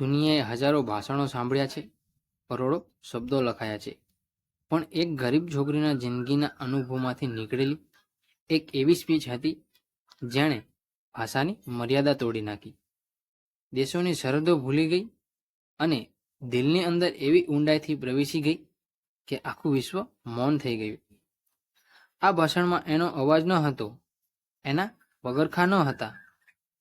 દુનિયાએ હજારો ભાષણો સાંભળ્યા છે, કરોડો શબ્દો લખાયા છે. પણ એક ગરીબ છોકરીના જિંદગીના અનુભવમાંથી નીકળેલી એક એવી સ્પીચ હતી, જેણે ભાષાની મર્યાદા તોડી નાખી. દેશોની સરહદો ભૂલી ગઈ અને દિલની અંદર એવી ઊંડાઈથી પ્રવેશી ગઈ કે આખું વિશ્વ મૌન થઈ ગયું. આ ભાષણમાં એનો અવાજ ન હતો, એના પગરખા ન હતા,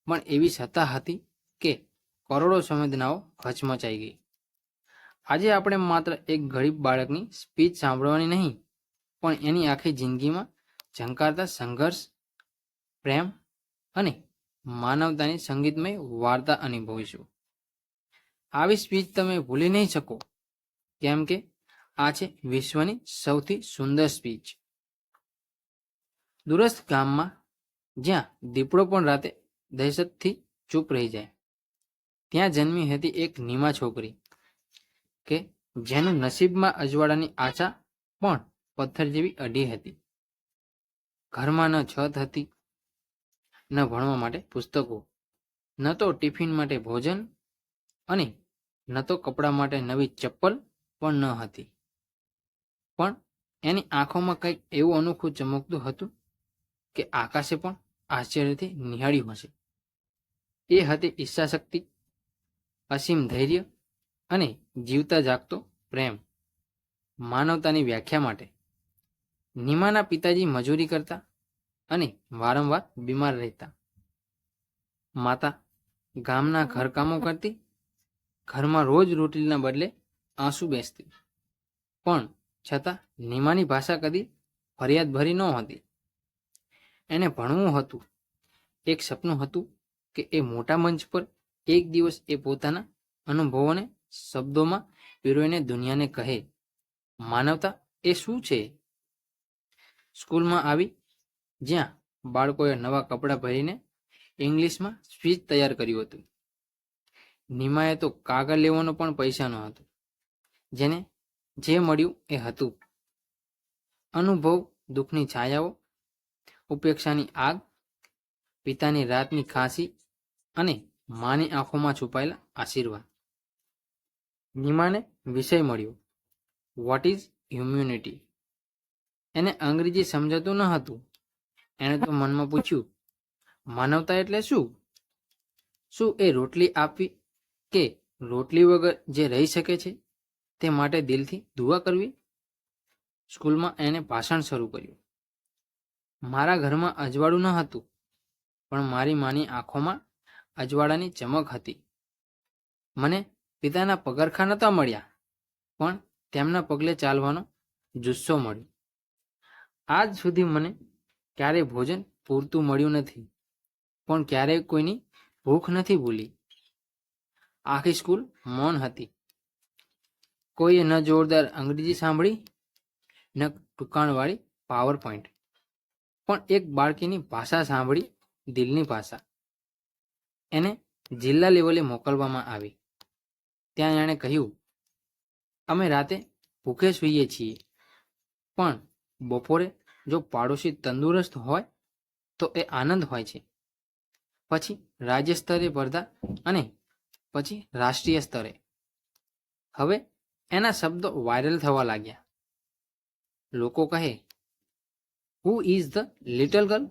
પણ એવી સત્તા હતી કે કરોડો સંવેદનાઓ હચમચાઈ ગઈ. આજે આપણે માત્ર એક ગરીબ બાળકની સ્પીચ સાંભળવાની નહીં, પણ એની આખી જિંદગીમાં ઝંકારતા સંઘર્ષ, પ્રેમ અને માનવતાની સંગીતમય વાર્તા અનુભવીશું. આવી સ્પીચ તમે ભૂલી નહીં શકો, કેમ કે આ છે વિશ્વની સૌથી સુંદર સ્પીચ. દૂરસ્થ ગામમાં જ્યાં દીપડો પણ રાતે દહેશતથી ચૂપ રહી જાય. ત્યાં જન્મી હતી એક નીમા છોકરી કે જેનું નસીબમાં અજવાળાની આશા પણ પથ્થર જેવી અઢી હતી. ઘરમાં ન છત હતી, ન ભણવા માટે પુસ્તકો, ન તો ટિફિન માટે ભોજન અને ન તો કપડાં માટે નવી ચપ્પલ પણ ન હતી. પણ એની આંખોમાં કંઈક એવું અનોખું ચમકતું હતું કે આકાશે પણ આશ્ચર્યથી નિહાળ્યું હશે. એ હતી ઈચ્છાશક્તિ અસીમ ધૈર્ય અને જીવતા જાગતો પ્રેમ. માનવતાની વ્યાખ્યા માટે નિમાના પિતાજી મજૂરી કરતા અને વારંવાર બીમાર રહેતા. માતા ગામના ઘરકામો કરતી, ઘરમાં રોજ રોટલીના બદલે આંસુ બેસતી. પણ છતાં નિમાની ભાષા કદી ફરિયાદ ભરી ન હતી. એને ભણવું હતું. એક સપનું હતું કે એ મોટા મંચ પર એક દિવસ એ પોતાના અનુભવોને શબ્દોમાં પીરોઈને દુનિયાને કહે, માનવતા એ શું છે? સ્કૂલમાં આવી જ્યાં બાળકોએ નવા કપડાં પહેરીને ઇંગ્લિશમાં સ્પીચ તૈયાર કર્યું હતું. નિમાએ તો કાગળ લેવાનો પણ પૈસા ન હતો, જેને જે મળ્યું એ હતું. અનુભવ, દુઃખની છાયાઓ, ઉપેક્ષાની આગ, પિતાની રાતની ખાંસી અને માની આંખોમાં છુપાયેલા આશીર્વાદ. નિમાને વિષય મળ્યો. વોટ ઇઝ હ્યુમ્યુનિટી એને અંગ્રેજી સમજાતું ન હતું. એણે તો મનમાં પૂછ્યું, માનવતા એટલે શું? શું એ રોટલી આપવી કે રોટલી વગર જે રહી શકે છે તે માટે દિલથી દુઆ કરવી? સ્કૂલમાં એણે ભાષણ શરૂ કર્યું. મારા ઘરમાં અજવાળું ન હતું, પણ મારી માની આંખોમાં અજવાળાની ચમક હતી. મને પિતાના પગરખા નહોતા મળ્યા, પણ તેમના પગલે ચાલવાનો જુસ્સો મળ્યો. આજ સુધી મને ક્યારેય ભોજન પૂરતું મળ્યું નથી, પણ ક્યારેય કોઈની ભૂખ નથી ભૂલી. આખી સ્કૂલ મૌન હતી. કોઈએ ન જોરદાર અંગ્રેજી સાંભળી, ન ટૂંકાણવાળી પાવર પોઈન્ટ પણ એક બાળકીની ભાષા સાંભળી દિલની ભાષા. એને જિલ્લા લેવલે મોકલવામાં આવી. ત્યાં એણે કહ્યું, અમે રાતે ભૂખે સૂઈએ છીએ, પણ બપોરે જો પાડોશી તંદુરસ્ત હોય તો એ આનંદ હોય છે. પછી રાજ્ય સ્તરે સ્પર્ધા અને પછી રાષ્ટ્રીય સ્તરે. હવે એના શબ્દો વાયરલ થવા લાગ્યા. લોકો કહે who is the little girl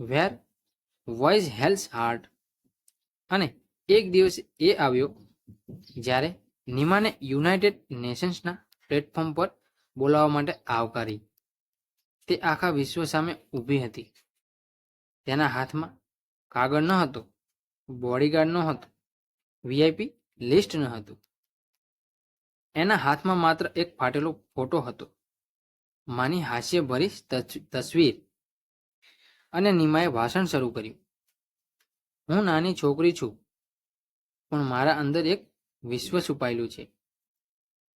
where voice heals heart અને એક દિવસ એ આવ્યો જ્યારે નિમાને યુનાઇટેડ નેશન્સના પ્લેટફોર્મ પર બોલાવવા માટે આવકારી. તે આખા વિશ્વ સામે ઊભી હતી. તેના હાથમાં કાગળ ન હતો બોડીગાર્ડ ન હતો વીઆઈપી લિસ્ટ ન હતું એના હાથમાં માત્ર એક ફાટેલો ફોટો હતો. માની હાસ્યભરી તસવીર. અને નિમાએ ભાષણ શરૂ કર્યું. હું નાની છોકરી છું, પણ મારા અંદર એક વિશ્વ છુપાયેલું છે.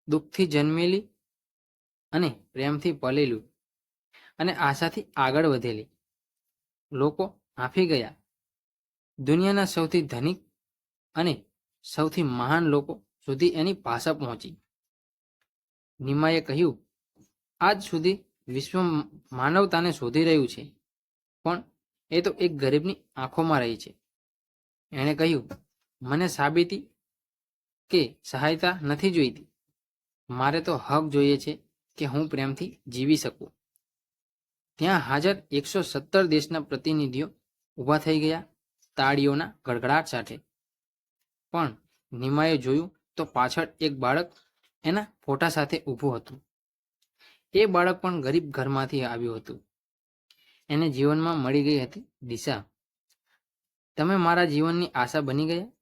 દુઃખથી જન્મેલી અને પ્રેમથી પલેલું અને આશાથી આગળ વધેલી. લોકો હાંફી ગયા. દુનિયાના સૌથી ધનિક અને સૌથી મહાન લોકો સુધી એની ભાષા પહોંચી. નિમાએ કહ્યું, આજ સુધી વિશ્વ માનવતાને શોધી રહ્યું છે. પણ એ તો એક ગરીબની આંખોમાં રહી છે. એણે કહ્યું, મને સાબિતી કે સહાયતા નથી જોઈતી. મારે તો હક જોઈએ છે કે હું પ્રેમથી જીવી શકું. ત્યાં હાજર એકસો સત્તર દેશના પ્રતિનિધિઓ ઊભા થઈ ગયા તાળીઓના ગડગડાટ સાથે. પણ નિમાએ જોયું તો પાછળ એક બાળક એના ફોટા સાથે ઊભું હતું. એ બાળક પણ ગરીબ ઘરમાંથી આવ્યું હતું. એને જીવનમાં મળી ગઈ હતી દિશા. તમે મારા જીવનની આશા બની ગયા?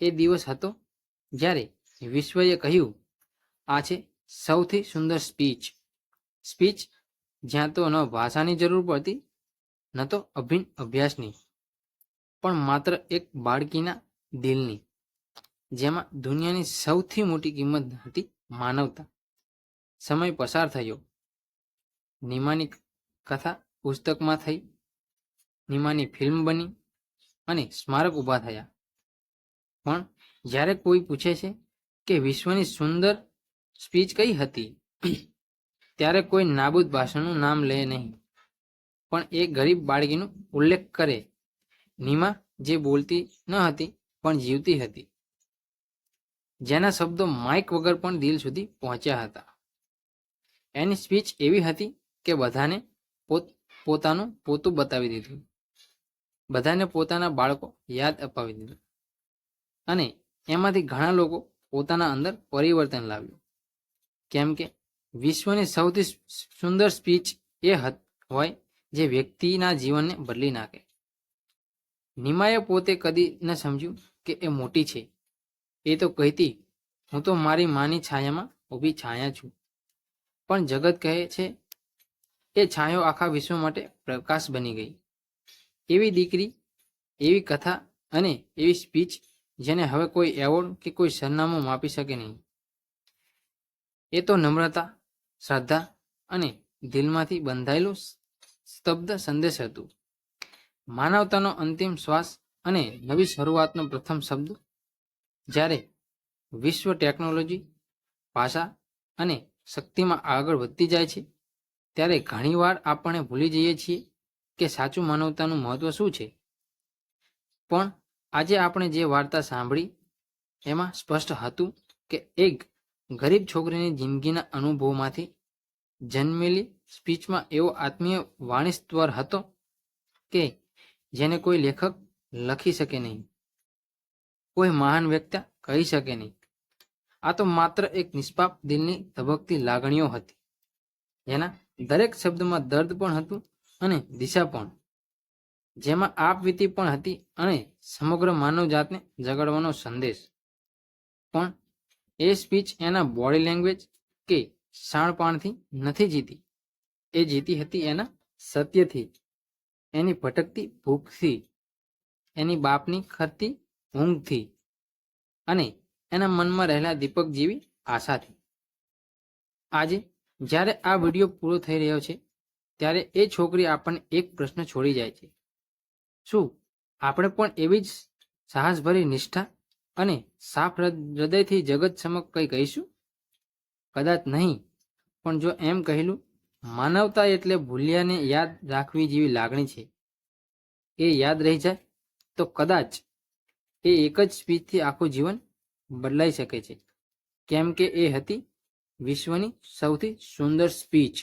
એ દિવસ હતો જ્યારે વિશ્વએ કહ્યું, આ છે સૌથી સુંદર સ્પીચ. સ્પીચ જ્યાં તો ન ભાષાની જરૂર પડતી, ન તો અભિન અભ્યાસની, પણ માત્ર એક બાળકીના દિલની, જેમાં દુનિયાની સૌથી મોટી કિંમત હતી માનવતા. સમય પસાર થયો. નિમાની કથા પુસ્તકમાં થઈ, નિમાની ફિલ્મ બની અને સ્મારક ઊભા થયા. પણ જ્યારે કોઈ પૂછે છે કે વિશ્વની સુંદર સ્પીચ કઈ હતી, ત્યારે કોઈ નાબૂદ ભાષણનું નામ લે નહીં. પણ એ ગરીબ બાળકીનો ઉલ્લેખ કરે. નિમા જે બોલતી ન હતી, પણ જીવતી હતી. જેના શબ્દો માઇક વગર પણ દિલ સુધી પહોંચ્યા હતા. એની સ્પીચ એવી હતી કે બધાને પોત પોતાનું પોતું બતાવી દીધું. બધાને પોતાના બાળકો યાદ અપાવી દીધું. અને એમાંથી ઘણા લોકો પોતાના અંદર પરિવર્તન લાવ્યું. કેમ કે વિશ્વની સૌથી સુંદર સ્પીચ એ હોય જે વ્યક્તિના જીવનને બદલી નાખે. નિમાએ પોતે કદી ન સમજ્યું કે એ મોટી છે. એ તો કહેતી, હું તો મારી માની છાયામાં ઊભી છાયા છું. પણ જગત કહે છે એ છાંયો આખા વિશ્વ માટે પ્રકાશ બની ગઈ. એવી દીકરી, એવી કથા અને એવી સ્પીચ જેને હવે કોઈ એવોર્ડ કે કોઈ સરનામું માપી શકે નહીં. એ તો નમ્રતા, શ્રદ્ધા અને દિલમાંથી બંધાયેલું સ્તબ્ધ સંદેશ હતું. માનવતાનો અંતિમ શ્વાસ અને નવી શરૂઆતનો પ્રથમ શબ્દ, જ્યારે વિશ્વ ટેકનોલોજી, ભાષા અને શક્તિમાં આગળ વધતી જાય છે ત્યારે ઘણીવાર આપણે ભૂલી જઈએ છીએ કે સાચું માનવતાનું મહત્વ શું છે. પણ આજે આપણે જે વાર્તા સાંભળી, એમાં સ્પષ્ટ હતું કે એક ગરીબ છોકરીની જિંદગીના અનુભવમાંથી જન્મેલી સ્પીચમાં એવો આત્મીય વાણી હતો કે જેને કોઈ લેખક લખી શકે નહીં. કોઈ મહાન વ્યક્તિ કહી શકે નહીં. આ તો માત્ર એક નિષ્પાપ દિલની ધબકતી લાગણીઓ હતી. જેના દરેક શબ્દમાં દર્દ પણ હતું અને દિશા પણ. જેમાં આપવીતી પણ હતી અને સમગ્ર માનવજાતને જગાડવાનો સંદેશ. પણ એ સ્પીચ એના બોડી લેંગ્વેજ કે શાણપાણથી નથી જીતી. એ જીતી હતી એના સત્યથી. એની ભટકતી ભૂખથી. એની બાપની ખરતી ઊંઘથી. અને એના મનમાં રહેલા દીપક જેવી આશાથી. આજે જ્યારે આ વીડિયો પૂરો થઈ રહ્યો છે, ત્યારે એ છોકરી આપણને એક પ્રશ્ન છોડી જાય છે. શું આપણે પણ એવી જ સાહસભરી નિષ્ઠા અને સાફ હૃદયથી જગત સમક્ષ કંઈ કહીશું? કદાચ નહીં, પણ જો એમ કહેલું, માનવતા એટલે ભૂલ્યાને યાદ રાખવી જેવી લાગણી છે. એ યાદ રહી જાય, તો કદાચ એ એક જ સ્પીચથી આખું જીવન બદલાઈ શકે છે. કેમ કે એ હતી વિશ્વની સૌથી સુંદર સ્પીચ.